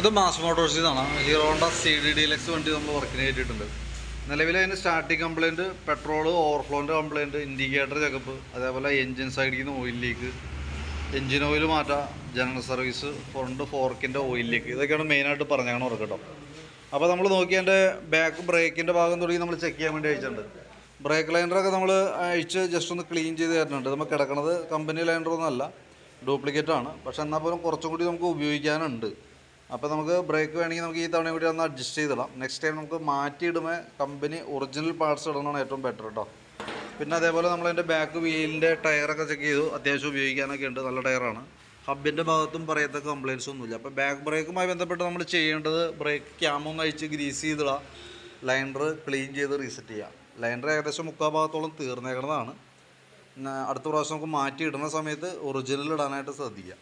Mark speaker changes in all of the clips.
Speaker 1: ഇത് മാസ് മോട്ടോഴ്സിൽ നിന്നാണ് Hero Honda C D Deluxe വണ്ടി നമ്മൾ വർക്കിന് കയറ്റിയിട്ടുണ്ട് നിലവിൽ അതിന് സ്റ്റാർട്ടിങ് കംപ്ലയിന്റ് പെട്രോൾ ഓവർഫ്ലോന്റെ കംപ്ലയിന്റ് ഇൻഡിക്കേറ്റർ ചെക്കപ്പ് അതേപോലെ എൻജിൻ സൈഡിൽ നിന്ന് ഓയിൽ ലീക്ക് എൻജിൻ ഓയിൽ മാറ്റാം ജനറൽ സർവീസ് ഫ്രണ്ട് ഫോർക്കിന്റെ ഓയിൽ ലീക്ക് ഇതൊക്കെയാണ് മെയിനായിട്ട് പറഞ്ഞാണ് ഉറക്കട്ടോ അപ്പോൾ നമ്മൾ നോക്കി എന്റെ ബാക്ക് ബ്രേക്കിന്റെ ഭാഗം തുടങ്ങി നമ്മൾ ചെക്ക് ചെയ്യാൻ വേണ്ടി അയച്ചിട്ടുണ്ട്. ബ്രേക്ക് ലൈനറൊക്കെ നമ്മൾ അഴിച്ച് ജസ്റ്റ് ഒന്ന് ക്ലീൻ ചെയ്ത് തരുന്നുണ്ട്. നമുക്ക് കിടക്കണത് കമ്പനി ലൈനറൊന്നും അല്ല ഡ്യൂപ്ലിക്കേറ്റ് ആണ്. പക്ഷെ എന്നാൽ പോലും കുറച്ചും കൂടി നമുക്ക് ഉപയോഗിക്കാനുണ്ട്. അപ്പോൾ നമുക്ക് ബ്രേക്ക് വേണമെങ്കിൽ നമുക്ക് ഈ തവണ കൂടി ഒന്ന് അഡ്ജസ്റ്റ് ചെയ്തിടാം. നെക്സ്റ്റ് ടൈം നമുക്ക് മാറ്റിയിടുമ്പോൾ കമ്പനി ഒറിജിനൽ പാർട്സ് ഇടുന്നതാണ് ഏറ്റവും ബെറ്റർ കേട്ടോ പിന്നെ അതേപോലെ നമ്മൾ അതിന്റെ ബാക്ക് വീലിന്റെ ടയറൊക്കെ ചെക്ക് ചെയ്തു. അത്യാവശ്യം ഉപയോഗിക്കാനൊക്കെ ഉണ്ട്. നല്ല ടയറാണ് ഹബിന്റെ ഭാഗത്തും പറയത്തക്ക കംപ്ലയിൻസ് ഒന്നുമില്ല. അപ്പോൾ ബാക്ക് ബ്രേക്കുമായി ബന്ധപ്പെട്ട് നമ്മൾ ചെയ്യേണ്ടത് ബ്രേക്ക് ക്യാമൊന്ന് അഴിച്ച് ഗ്രീസ് ചെയ്തിടുക ലൈൻഡർ ക്ലീൻ ചെയ്ത് റീസെറ്റ് ചെയ്യുക ലൈൻഡർ ഏകദേശം മുക്കാൽ ഭാഗത്തോളം തീർന്നേക്കുന്നതാണ് പിന്നെ അടുത്ത പ്രാവശ്യം നമുക്ക് മാറ്റി ഇടുന്ന സമയത്ത് ഒറിജിനൽ ഇടാനായിട്ട് ശ്രദ്ധിക്കുക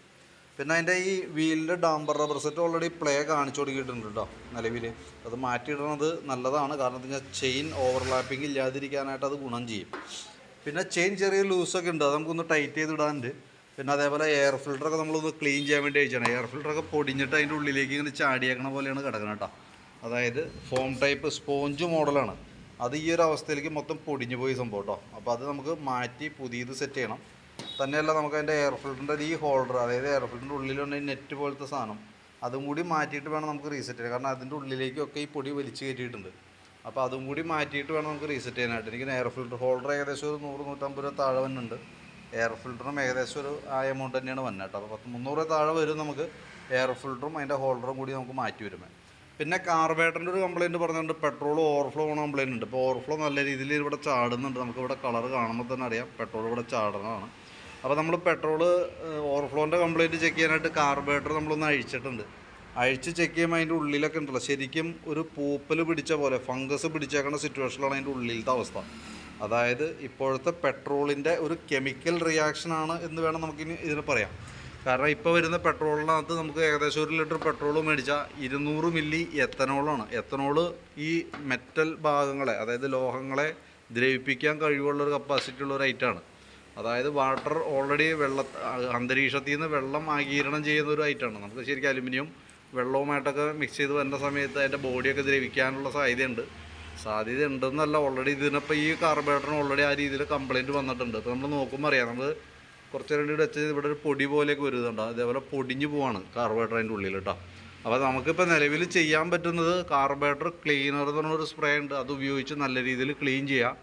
Speaker 1: പിന്നെ അതിന്റെ ഈ വീലിന്റെ damper rubber set already play കാണിച്ചു കൊടുക്കിയിട്ടുണ്ട് കേട്ടോ നിലവിൽ അത് മാറ്റിയിടുന്നത് നല്ലതാണ്. കാരണം എന്താ ചെയിൻ ഓവർലാപ്പിംഗ് ഇല്ലാതിരിക്കാനായിട്ട് അത് ഗുണം ചെയ്യും. പിന്നെ ചെയിൻ ചെറിയ ലൂസൊക്കെ ഉണ്ട്. അത് നമുക്കൊന്ന് ടൈറ്റ് ചെയ്ത് ഇടാനുണ്ട്. പിന്നെ അതേപോലെ എയർ ഫിൽറ്ററൊക്കെ നമ്മളൊന്ന് ക്ലീൻ ചെയ്യാൻ വേണ്ടി അയച്ചാണ് എയർ ഫിൽറ്ററൊക്കെ പൊടിഞ്ഞിട്ട് അതിന്റെ ഉള്ളിലേക്ക് ഇങ്ങനെ ചാടിയേക്കണ പോലെയാണ് കിടക്കുന്നത് കേട്ടോ അതായത് ഫോം ടൈപ്പ് സ്പോഞ്ച് മോഡലാണ് അത് ഈ ഒരു അവസ്ഥയിലേക്ക് മൊത്തം പൊടിഞ്ഞു പോയി സംഭവം കേട്ടോ അപ്പോൾ അത് നമുക്ക് മാറ്റി പുതിയത് സെറ്റ് ചെയ്യണം. തന്നെയല്ല നമുക്ക് അതിന്റെ എയർ ഫിൽറ്ററിന്റെ ഈ ഹോൾഡർ അതായത് എയർ ഫിൽറ്ററിന്റെ ഉള്ളിലുണ്ട് ഈ നെറ്റ് പോലത്തെ സാധനം. അതും കൂടി മാറ്റിയിട്ട് വേണം നമുക്ക് റീസെറ്റ് ചെയ്യാൻ. കാരണം അതിന്റെ ഉള്ളിലേക്കൊക്കെ ഈ പൊടി വലിച്ചു കയറ്റിയിട്ടുണ്ട്. അപ്പോൾ അതും കൂടി മാറ്റിയിട്ട് വേണം നമുക്ക് റീസെറ്റ് ചെയ്യാനായിട്ട്. എനിക്ക് എയർ ഫിൽറ്റർ ഹോൾഡർ ഏകദേശം ഒരു നൂറ് നൂറ്റമ്പത് രൂപ താഴെ വന്നുണ്ട് എയർ ഫിൽറ്ററും ഏകദേശം ഒരു ആ എമൗണ്ട് തന്നെയാണ് വന്നത് കേട്ടോ. അപ്പോൾ പത്ത് മുന്നൂറ് താഴെ വരും നമുക്ക് എയർ ഫിൽറ്ററും അതിന്റെ ഹോൾഡറും കൂടി നമുക്ക് മാറ്റി വരുമേ പിന്നെ കാർബേറ്ററിന്റെ ഒരു കംപ്ലയിന്റ് പറഞ്ഞിട്ടുണ്ട്. പെട്രോൾ ഓവർഫ്ലോ ആണ് കംപ്ലയിന്റ് ഉണ്ട്. ഇപ്പോൾ ഓവർഫ്ലോ നല്ല രീതിയിൽ ഇവിടെ ചാടുന്നുണ്ട്. നമുക്ക് ഇവിടെ കളർ കാണുമ്പോൾ തന്നെ അറിയാം. പെട്രോൾ ഇവിടെ ചാടണതാണ് അപ്പോൾ നമ്മൾ പെട്രോൾ ഓവർഫ്ലോന്റെ കംപ്ലയിന്റ് ചെക്ക് ചെയ്യാനായിട്ട് കാർബേറ്റർ നമ്മളൊന്ന് അഴിച്ചിട്ടുണ്ട്. അഴിച്ച് ചെക്ക് ചെയ്യുമ്പോൾ അതിന്റെ ഉള്ളിലൊക്കെ ഉണ്ടല്ലോ. ശരിക്കും ഒരു പൂപ്പൽ പിടിച്ച പോലെ ഫംഗസ് പിടിച്ചേക്കുന്ന സിറ്റുവേഷനിലാണ് അതിന്റെ ഉള്ളിലത്തെ അവസ്ഥ. അതായത് ഇപ്പോഴത്തെ പെട്രോളിന്റെ ഒരു കെമിക്കൽ റിയാക്ഷൻ ആണ് എന്ന് വേണം നമുക്കിനി ഇതിന് പറയാം. കാരണം ഇപ്പോൾ വരുന്ന പെട്രോളിനകത്ത് നമുക്ക് ഏകദേശം ഒരു ലിറ്റർ പെട്രോൾ മേടിച്ചാൽ ഇരുന്നൂറ് മില്ലി എത്തനോളാണ്. എത്തനോൾ ഈ മെറ്റൽ ഭാഗങ്ങളെ അതായത് ലോഹങ്ങളെ ദ്രവിപ്പിക്കാൻ കഴിവുള്ള ഒരു കപ്പാസിറ്റി ഉള്ള ഒരു ഐറ്റമാണ് അതായത് വാട്ടർ ഓൾറെഡി വെള്ള അന്തരീക്ഷത്തിൽ നിന്ന് വെള്ളം ആഗീരണം ചെയ്യുന്ന ഒരു ഐറ്റമാണ്. നമുക്ക് ശരിക്കും അലുമിനിയം വെള്ളവുമായിട്ടൊക്കെ മിക്സ് ചെയ്ത് വരുന്ന സമയത്ത് അതിന്റെ ബോഡിയൊക്കെ ദ്രവിക്കാനുള്ള സാധ്യതയുണ്ട്. സാധ്യത ഉണ്ടെന്നല്ല ഓൾറെഡി ഇതിനിപ്പോൾ ഈ കാർബറേറ്ററിന് ഓൾറെഡി ആ രീതിയിൽ കംപ്ലയിന്റ് വന്നിട്ടുണ്ട്. അപ്പോൾ നമ്മൾ നോക്കുമ്പോൾ അറിയാം നമ്മൾ കുറച്ച് രണ്ട് വെച്ച് ഇവിടെ ഒരു പൊടി പോലെയൊക്കെ വരുന്നുണ്ട്. അതേപോലെ പൊടിഞ്ഞു പോവാണ് കാർബറേറ്റർ അതിന്റെ ഉള്ളിൽ കേട്ടോ. അപ്പോൾ നമുക്കിപ്പോൾ നിലവിൽ ചെയ്യാൻ പറ്റുന്നത് കാർബറേറ്റർ ക്ലീനർ എന്ന് പറഞ്ഞൊരു സ്പ്രേ ഉണ്ട്. അത് ഉപയോഗിച്ച് നല്ല രീതിയിൽ ക്ലീൻ ചെയ്യുക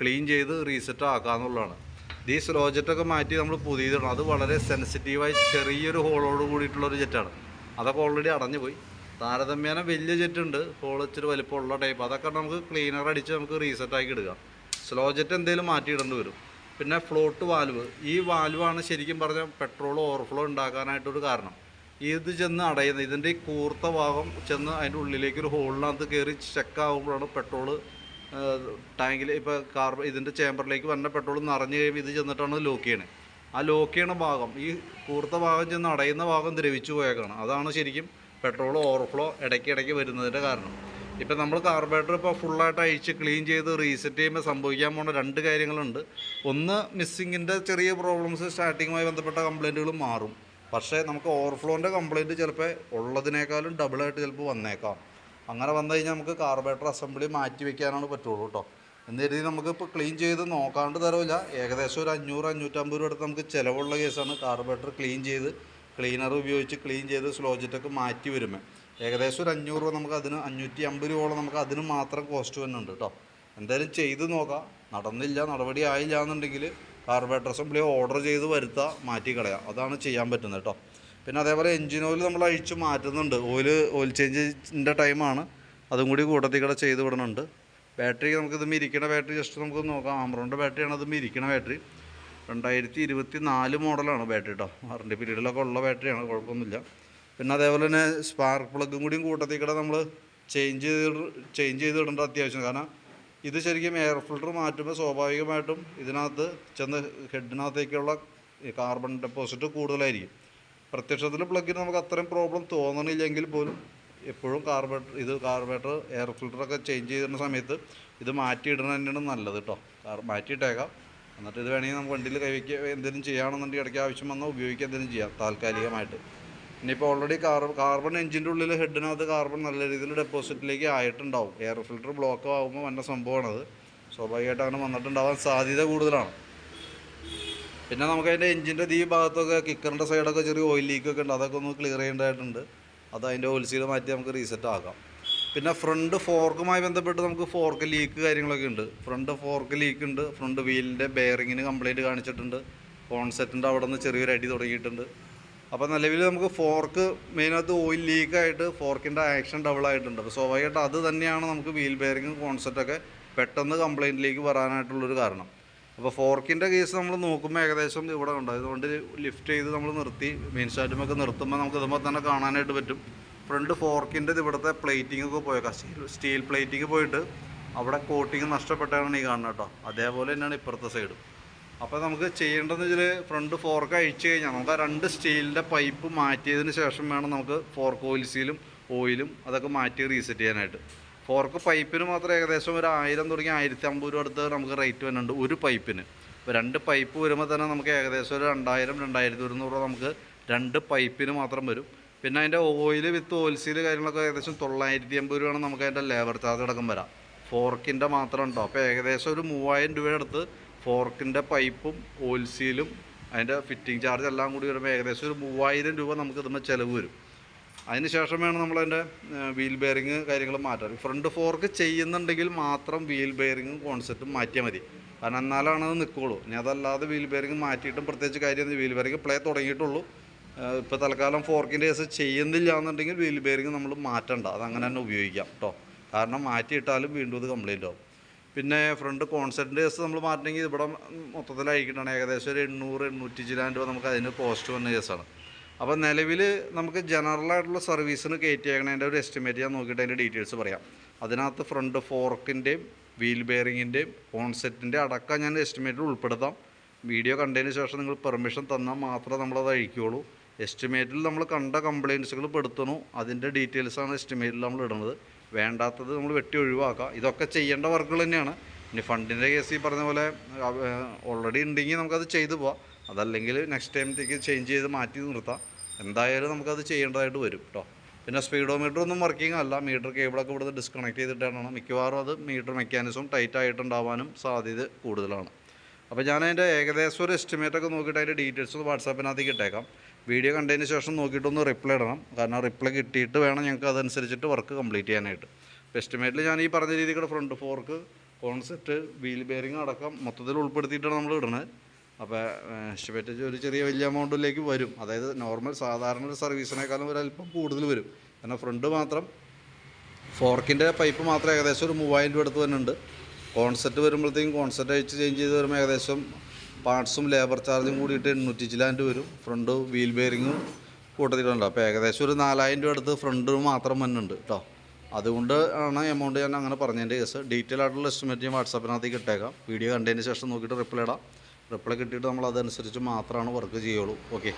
Speaker 1: ക്ലീൻ ചെയ്ത് റീസെറ്റ് ആക്കുക എന്നുള്ളതാണ് ഈ സ്ലോ ജെറ്റൊക്കെ മാറ്റി നമ്മൾ പുതിയതിടണം അത് വളരെ സെൻസിറ്റീവായി ചെറിയൊരു ഹോളോട് കൂടിയിട്ടുള്ള ഒരു ജെറ്റാണ് അതൊക്കെ ഓൾറെഡി അടഞ്ഞു പോയി താരതമ്യേന വലിയ ജെറ്റ് ഉണ്ട്. ഹോൾ ഇച്ചിരി വലിപ്പമുള്ള ടൈപ്പ് അതൊക്കെ നമുക്ക് ക്ലീനർ അടിച്ച് നമുക്ക് റീസെറ്റ് ആക്കി എടുക്കാം. സ്ലോ ജെറ്റ് എന്തെങ്കിലും മാറ്റിയിടേണ്ടി വരും. പിന്നെ ഫ്ലോട്ട് വാൽവ് ഈ വാൽവാണ് ശരിക്കും പറഞ്ഞാൽ പെട്രോൾ ഓവർഫ്ലോ ഉണ്ടാക്കാനായിട്ടൊരു കാരണം. ഇത് ചെന്ന് അടയുന്നത് ഇതിന്റെ ഈ കൂർത്ത ഭാഗം ചെന്ന് അതിന്റെ ഉള്ളിലേക്കൊരു ഹോളിനകത്ത് കയറി ചെക്ക് ആകുമ്പോഴാണ് പെട്രോൾ ടാങ്കിൽ ഇപ്പോൾ കാർബൺ ഇതിന്റെ ചേമ്പറിലേക്ക് വന്ന പെട്രോൾ നിറഞ്ഞു കഴിയുമ്പോൾ ഇത് ചെന്നിട്ടാണ് ലോക്ക് ചെയ്യണേ. ആ ലോക്ക് ചെയ്യണ ഭാഗം ഈ കൂർത്ത ഭാഗം ചെന്ന് അടയുന്ന ഭാഗം ദ്രവിച്ചു പോയേക്കാണ്. അതാണ് ശരിക്കും പെട്രോൾ ഓവർഫ്ലോ ഇടയ്ക്ക് ഇടയ്ക്ക് വരുന്നതിന്റെ കാരണം. ഇപ്പം നമ്മൾ കാർബറേറ്റർ ഇപ്പോൾ ഫുള്ളായിട്ട് അഴിച്ച് ക്ലീൻ ചെയ്ത് റീസെറ്റ് ചെയ്യുമ്പോൾ സംഭവിക്കാൻ പോകുന്ന രണ്ട് കാര്യങ്ങളുണ്ട്. ഒന്ന് മിസ്സിങ്ങിന്റെ ചെറിയ പ്രോബ്ലംസ് സ്റ്റാർട്ടിങ്ങുമായി ബന്ധപ്പെട്ട കംപ്ലയിന്റുകൾ മാറും. പക്ഷേ നമുക്ക് ഓവർഫ്ലോന്റെ കംപ്ലയിന്റ് ചിലപ്പോൾ ഉള്ളതിനേക്കാളും ഡബിളായിട്ട് ചിലപ്പോൾ വന്നേക്കാം. അങ്ങനെ വന്നു കഴിഞ്ഞാൽ നമുക്ക് കാർബറേറ്റർ അസംബ്ലി മാറ്റി വെക്കാനാണ് പറ്റുള്ളൂ കേട്ടോ എന്ന് കരുതി നമുക്ക് ഇപ്പോൾ ക്ലീൻ ചെയ്ത് നോക്കാണ്ട് തരവില്ല. ഏകദേശം ഒരു അഞ്ഞൂറ് അഞ്ഞൂറ്റമ്പത് രൂപ അടുത്ത് നമുക്ക് ചിലവുള്ള കേസാണ് കാർബറേറ്റർ ക്ലീൻ ചെയ്ത് ക്ലീനർ ഉപയോഗിച്ച് ക്ലീൻ ചെയ്ത് സ്ലോജറ്റൊക്കെ മാറ്റി വരുമ്പോൾ ഏകദേശം ഒരു അഞ്ഞൂറ് രൂപ നമുക്ക് അതിന് അഞ്ഞൂറ്റി അമ്പത് രൂപയോളം നമുക്ക് അതിന് മാത്രം കോസ്റ്റ് വരുന്നുണ്ട് കേട്ടോ എന്തായാലും ചെയ്ത് നോക്കാം. നടന്നില്ല നടപടി ആയില്ല എന്നുണ്ടെങ്കിൽ കാർബറേറ്റർ അസംബ്ലി ഓർഡർ ചെയ്ത് വരുത്താം മാറ്റി കളയാം. അതാണ് ചെയ്യാൻ പറ്റുന്നത് കേട്ടോ പിന്നെ അതേപോലെ എൻജിൻ ഓയിൽ നമ്മൾ അഴിച്ച് മാറ്റുന്നുണ്ട്. ഓയിൽ ഓയിൽ ചേഞ്ചിന്റെ ടൈമാണ് അതും കൂടി കൂട്ടത്തിൽ കൂടെ ചെയ്ത് വിടണുണ്ട് ബാറ്ററി നമുക്ക് ഇതും ഇരിക്കണ ബാറ്ററി ജസ്റ്റ് നമുക്ക് നോക്കാം. ആമറോണിന്റെ ബാറ്ററിയാണ് അത് ഇരിക്കണ ബാറ്ററി രണ്ടായിരത്തി ഇരുപത്തി നാല് മോഡലാണ് ബാറ്ററി കേട്ടോ വാറണ്ടി പീരീഡിലൊക്കെ ഉള്ള ബാറ്ററിയാണ് കുഴപ്പമൊന്നുമില്ല. പിന്നെ അതേപോലെ തന്നെ സ്പാർക്ക് പ്ലഗും കൂടിയും കൂട്ടത്തിൽ കൂടെ നമ്മൾ ചേഞ്ച് ചെയ്ത് ചേഞ്ച് ചെയ്ത് ഇടേണ്ട അത്യാവശ്യം. കാരണം ഇത് ശരിക്കും എയർ ഫിൽട്ടർ മാറ്റുമ്പോൾ സ്വാഭാവികമായിട്ടും ഇതിനകത്ത് ചെന്ന് ഹെഡിനകത്തേക്കുള്ള കാർബൺ ഡെപ്പോസിറ്റ് കൂടുതലായിരിക്കും. പ്രത്യക്ഷത്തിൽ പ്ലഗിന് നമുക്ക് അത്രയും പ്രോബ്ലം തോന്നണില്ലെങ്കിൽ പോലും എപ്പോഴും കാർബേറ്റർ ഇത് കാർബേറ്റർ എയർ ഫിൽറ്ററൊക്കെ ചേഞ്ച് ചെയ്യുന്ന സമയത്ത് ഇത് മാറ്റിയിടുന്നത് തന്നെയാണ് നല്ലത് കേട്ടോ മാറ്റിയിട്ടേക്കാം. എന്നിട്ട് ഇത് വേണമെങ്കിൽ നമുക്ക് വണ്ടിയിൽ കൈവയ്ക്കുക എന്തെങ്കിലും ചെയ്യുകയാണെന്നുണ്ടെങ്കിൽ ഇടയ്ക്ക് ആവശ്യം വന്നാൽ ഉപയോഗിക്കുക എന്തെങ്കിലും ചെയ്യാം താൽക്കാലികമായിട്ട്. ഇനിയിപ്പോൾ ഓൾറെഡി കാർബൺ കാർബൺ എഞ്ചിന്റെ ഉള്ളിൽ ഹെഡിനകത്ത് കാർബൺ നല്ല രീതിയിൽ ഡെപ്പോസിറ്റിലേക്ക് ആയിട്ടുണ്ടാവും. എയർ ഫിൽറ്റർ ബ്ലോക്ക് ആകുമ്പോൾ വന്ന സംഭവമാണത്. സ്വാഭാവികമായിട്ട് അങ്ങനെ വന്നിട്ടുണ്ടാവാൻ സാധ്യത കൂടുതലാണ്. പിന്നെ നമുക്ക് അതിന്റെ എഞ്ചിന്റെ ഈ ഭാഗത്തൊക്കെ കിക്കറിന്റെ സൈഡൊക്കെ ചെറിയ ഓയിൽ ലീക്ക് ഒക്കെ ഉണ്ട്. അതൊക്കെ ഒന്ന് ക്ലിയർ ചെയ്യേണ്ടതായിട്ടുണ്ട്. അത് അതിന്റെ ഓയിൽ സീൽ മാറ്റി നമുക്ക് റീസെറ്റ് ആക്കാം. പിന്നെ ഫ്രണ്ട് ഫോർക്കുമായി ബന്ധപ്പെട്ട് നമുക്ക് ഫോർക്ക് ലീക്ക് കാര്യങ്ങളൊക്കെ ഉണ്ട്. ഫ്രണ്ട് ഫോർക്ക് ലീക്ക് ഉണ്ട്. ഫ്രണ്ട് വീലിന്റെ ബെയറിങ്ങിന് കംപ്ലൈന്റ് കാണിച്ചിട്ടുണ്ട്. കോൺസെറ്റിന്റെ അവിടെ നിന്ന് ചെറിയൊരു അടി തുടങ്ങിയിട്ടുണ്ട്. അപ്പോൾ നിലവിൽ നമുക്ക് ഫോർക്ക് മെയിനകത്ത് ഓയിൽ ലീക്കായിട്ട് ഫോർക്കിന്റെ ആക്ഷൻ ഡബിൾ ആയിട്ടുണ്ട്. അപ്പോൾ സ്വാഭാവികമായിട്ട് അത് തന്നെയാണ് നമുക്ക് വീൽ ബെയറിങ് കോൺസെറ്റൊക്കെ പെട്ടെന്ന് കംപ്ലൈന്റിലേക്ക് വരാനായിട്ടുള്ളൊരു കാരണം. അപ്പോൾ ഫോർക്കിന്റെ കേസ് നമ്മൾ നോക്കുമ്പോൾ ഏകദേശം ഇവിടെ ഉണ്ട്. അതുകൊണ്ട് ലിഫ്റ്റ് ചെയ്ത് നമ്മൾ നിർത്തി. മെയിൻ സ്റ്റാൻഡുമൊക്കെ നിർത്തുമ്പോൾ നമുക്ക് ഇതുമ്പോൾ തന്നെ കാണാനായിട്ട് പറ്റും. ഫ്രണ്ട് ഫോർക്കിന്റെ ഇവിടുത്തെ പ്ലേറ്റിംഗ് ഒക്കെ പോയേക്കാം സ്റ്റീൽ സ്റ്റീൽ പ്ലേറ്റിംഗ് പോയിട്ട് അവിടെ കോട്ടിങ് നഷ്ടപ്പെട്ടാണ് ഈ കാണുന്നത് കേട്ടോ. അതേപോലെ തന്നെയാണ് ഇപ്പുറത്തെ സൈഡ്. അപ്പോൾ നമുക്ക് ചെയ്യേണ്ടതെന്ന് വെച്ചാൽ ഫ്രണ്ട് ഫോർക്ക് അഴിച്ചു കഴിഞ്ഞാൽ നമുക്ക് ആ രണ്ട് സ്റ്റീലിന്റെ പൈപ്പ് മാറ്റിയതിന് ശേഷം വേണം നമുക്ക് ഫോർക്ക് ഓയിൽ സീലും ഓയിലും അതൊക്കെ മാറ്റി റീസെറ്റ് ചെയ്യാനായിട്ട്. ഫോർക്ക് പൈപ്പിന് മാത്രം ഏകദേശം ഒരു ആയിരം തുടങ്ങി ആയിരത്തി അമ്പത് രൂപ അടുത്ത് നമുക്ക് റേറ്റ് വരുന്നുണ്ട് ഒരു പൈപ്പിന്. ഇപ്പോൾ രണ്ട് പൈപ്പ് വരുമ്പോൾ തന്നെ നമുക്ക് ഏകദേശം ഒരു രണ്ടായിരം രണ്ടായിരത്തി ഒരുന്നൂറ് രൂപ നമുക്ക് രണ്ട് പൈപ്പിന് മാത്രം വരും. പിന്നെ അതിന്റെ ഓയിൽ വിത്ത് ഓൽസീൽ കാര്യങ്ങളൊക്കെ ഏകദേശം തൊള്ളായിരത്തി അമ്പത് രൂപയാണ് നമുക്ക് അതിന്റെ ലേബർ ചാർജ് അടക്കം വരാം. ഫോർക്കിന്റെ മാത്രം ഉണ്ടോ? അപ്പോൾ ഏകദേശം ഒരു മൂവായിരം രൂപയുടെ അടുത്ത് ഫോർക്കിന്റെ പൈപ്പും ഓൽസീലും സീലും അതിന്റെ ഫിറ്റിംഗ് ചാർജ് എല്ലാം കൂടി വരുമ്പോൾ ഏകദേശം ഒരു മൂവായിരം രൂപ നമുക്ക് ഇതുമ്പോൾ ചിലവ് വരും. അതിന് ശേഷം വേണം നമ്മളതിന്റെ വീൽ ബെയറിങ് കാര്യങ്ങൾ മാറ്റാൻ. ഫ്രണ്ട് ഫോർക്ക് ചെയ്യുന്നുണ്ടെങ്കിൽ മാത്രം വീൽ ബെയറിങ്ങും കോൺസെപ്റ്റും മാറ്റിയാൽ മതി. കാരണം എന്നാലാണ് അത് നിൽക്കുകയുള്ളൂ ഇനി അതല്ലാതെ വീൽ ബെയറിങ് മാറ്റിയിട്ടും പ്രത്യേകിച്ച് കാര്യം വീൽ ബെയറിങ് പ്ലേ തുടങ്ങിയിട്ടുള്ളൂ. ഇപ്പോൾ തൽക്കാലം ഫോർക്കിന്റെ കേസ് ചെയ്യുന്നില്ല എന്നുണ്ടെങ്കിൽ വീൽ ബെയറിങ് നമ്മൾ മാറ്റണ്ട. അത് അങ്ങനെ തന്നെ ഉപയോഗിക്കാം കേട്ടോ കാരണം മാറ്റിയിട്ടാലും വീണ്ടും ഇത് കംപ്ലൈന്റ് ആവും. പിന്നെ ഫ്രണ്ട് കോൺസെപ്റ്റിന്റെ കേസ് നമ്മൾ മാറ്റണമെങ്കിൽ ഇവിടെ മൊത്തത്തിൽ ഏകദേശം ഒരു എണ്ണൂറ് എണ്ണൂറ്റി ചില രൂപ നമുക്ക് അതിന് കോസ്റ്റ് വന്ന കേസാണ് അപ്പോൾ നിലവിൽ നമുക്ക് ജനറൽ ആയിട്ടുള്ള സർവീസിന് കയറ്റിയേക്കണതിന്റെ ഒരു എസ്റ്റിമേറ്റ് ഞാൻ നോക്കിയിട്ട് അതിന്റെ ഡീറ്റെയിൽസ് പറയാം. അതിനകത്ത് ഫ്രണ്ട് ഫോർക്കിന്റെയും വീൽ ബെയറിങ്ങിന്റെയും ഓൺസെറ്റിന്റെ അടക്കം ഞാൻ എസ്റ്റിമേറ്റിൽ ഉൾപ്പെടുത്താം. വീഡിയോ കണ്ടതിന് ശേഷം നിങ്ങൾ പെർമിഷൻ തന്നാൽ മാത്രമേ നമ്മളത് അഴിക്കുകയുള്ളൂ. എസ്റ്റിമേറ്റിൽ നമ്മൾ കണ്ട കംപ്ലയിൻസുകൾ പെടുത്തണു അതിന്റെ ഡീറ്റെയിൽസാണ് എസ്റ്റിമേറ്റിൽ നമ്മൾ ഇടുന്നത്. വേണ്ടാത്തത് നമ്മൾ വെട്ടി ഒഴിവാക്കുക ഇതൊക്കെ ചെയ്യേണ്ട വർക്കുകൾ തന്നെയാണ്. ഇനി ഫണ്ടിന്റെ കേസ് ഈ പറഞ്ഞ പോലെ ഓൾറെഡി ഉണ്ടെങ്കിൽ നമുക്കത് ചെയ്തു പോവാം. അതല്ലെങ്കിൽ നെക്സ്റ്റ് ടൈമത്തേക്ക് ചേഞ്ച് ചെയ്ത് മാറ്റി നിർത്താം. എന്തായാലും നമുക്കത് ചെയ്യേണ്ടതായിട്ട് വരും കേട്ടോ പിന്നെ സ്പീഡോമീറ്റർ ഒന്നും വർക്കിംഗ് അല്ല. മീറ്റർ കേബിളൊക്കെ ഇവിടുന്ന് ഡിസ്കണക്ട് ചെയ്തിട്ടാണ്. മിക്കവാറും അത് മീറ്റർ മെക്കാനിസം ടൈറ്റ് ആയിട്ടുണ്ടാവാനും സാധ്യത കൂടുതലാണ്. അപ്പോൾ ഞാൻ അതിന്റെ ഏകദേശം ഒരു എസ്റ്റിമേറ്റ് ഒക്കെ നോക്കിയിട്ട് അതിന്റെ ഡീറ്റെയിൽസ് ഒന്ന് വാട്സാപ്പിനകത്തേക്ക് ഇട്ടേക്കാം. വീഡിയോ കണ്ടതിന് ശേഷം നോക്കിയിട്ടൊന്ന് റിപ്ലൈ ഇടണം. കാരണം റിപ്ലൈ കിട്ടിയിട്ട് വേണം ഞങ്ങൾക്ക് അതനുസരിച്ചിട്ട് വർക്ക് കംപ്ലീറ്റ് ചെയ്യാനായിട്ട്. അപ്പോൾ എസ്റ്റിമേറ്റിൽ ഞാൻ ഈ പറഞ്ഞ രീതിക്കുള്ള front fork concept wheel bearing അടക്കം മൊത്തത്തിൽ ഉൾപ്പെടുത്തിയിട്ടാണ് നമ്മൾ ഇടുന്നത്. അപ്പോൾ എസ്റ്റിമേറ്റ് ഒരു ചെറിയ വലിയ എമൗണ്ടിലേക്ക് വരും. അതായത് നോർമൽ സാധാരണ ഒരു സർവീസിനേക്കാളും ഒരു അല്പം കൂടുതൽ വരും. കാരണം ഫ്രണ്ട് മാത്രം ഫോർക്കിന്റെ പൈപ്പ് മാത്രം ഏകദേശം ഒരു മൂവായിരം രൂപ അടുത്ത് തന്നെ ഉണ്ട്. കോൺസെപ്റ്റ് വരുമ്പോഴത്തേക്കും കോൺസെപ്റ്റ് അയച്ച് ചേഞ്ച് ചെയ്ത് വരുമ്പോൾ ഏകദേശം പാർട്സും ലേബർ ചാർജും കൂടിയിട്ട് എണ്ണൂറ്റി രൂപ വരും. ഫ്രണ്ട് വീൽ ബെയറിങ്ങും കൂട്ടത്തിലുണ്ട്. അപ്പോൾ ഏകദേശം ഒരു നാലായിരം രൂപ അടുത്ത് ഫ്രണ്ട് മാത്രം വന്നുണ്ട് കേട്ടോ അതുകൊണ്ട് ആണ് എമൗണ്ട് ഞാൻ അങ്ങനെ പറഞ്ഞതിന്റെ കേസ് ഡീറ്റെയിൽ ആയിട്ടുള്ള എസ്റ്റിമേറ്റ് ഞാൻ വാട്സാപ്പിനകത്തേക്ക് ഇട്ടേക്കാം. വീഡിയോ കണ്ടതിന് ശേഷം നോക്കിയിട്ട് റിപ്ലൈ ഇടാം. റിപ്ലൈ കിട്ടിയിട്ട് നമ്മൾ അതനുസരിച്ച് മാത്രമാണ് വർക്ക് ചെയ്യുള്ളൂ. ഓക്കെ